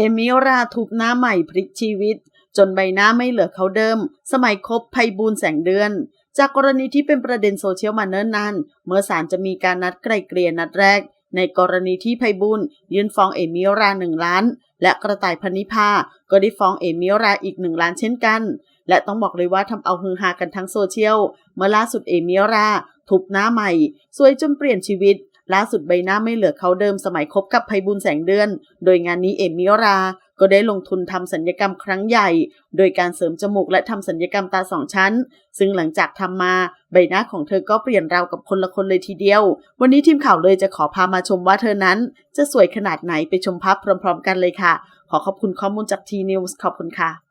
เอมิราทุบหน้าใหม่พลิกชีวิต จนใบหน้าไม่เหลือเขาเดิม สมัยคบไพบูลแสงเดือน จากกรณีที่เป็นประเด็นโซเชียลมาเนิ่นนาน เมื่อศาลจะมีการนัดไกลเกลี่ยนัดแรก ในกรณีที่ไพบูลย์ยื่นฟ้องเอมิราหนึ่งล้าน และกระต่ายพนิพาก็ได้ฟ้องเอมิราอีกหนึ่งล้านเช่นกัน และต้องบอกเลยว่าทำเอาฮือฮากันทั้งโซเชียลเมื่อล่าสุดเอมิราทุบหน้าใหม่ สวยจนเปลี่ยนชีวิต ล่าสุดใบหน้าไม่เหลือเขาเดิมสมัยคบกับไพบุญแสงเดือน โดยงานนี้เอมิรา ก็ได้ลงทุนทำสัญญกรรมครั้งใหญ่ โดยการเสริมจมูกและทำสัญญกรรมตาสองชั้น ซึ่งหลังจากทำมาใบหน้าของเธอก็เปลี่ยนราวกับคนละคนเลยทีเดียว วันนี้ทีมข่าวเลยจะขอพามาชมว่าเธอนั้น จะสวยขนาดไหนไปชมภาพพร้อม ๆ กันเลยค่ะ ขอขอบคุณข้อมูลจากทีนิวส์ขอบคุณค่ะ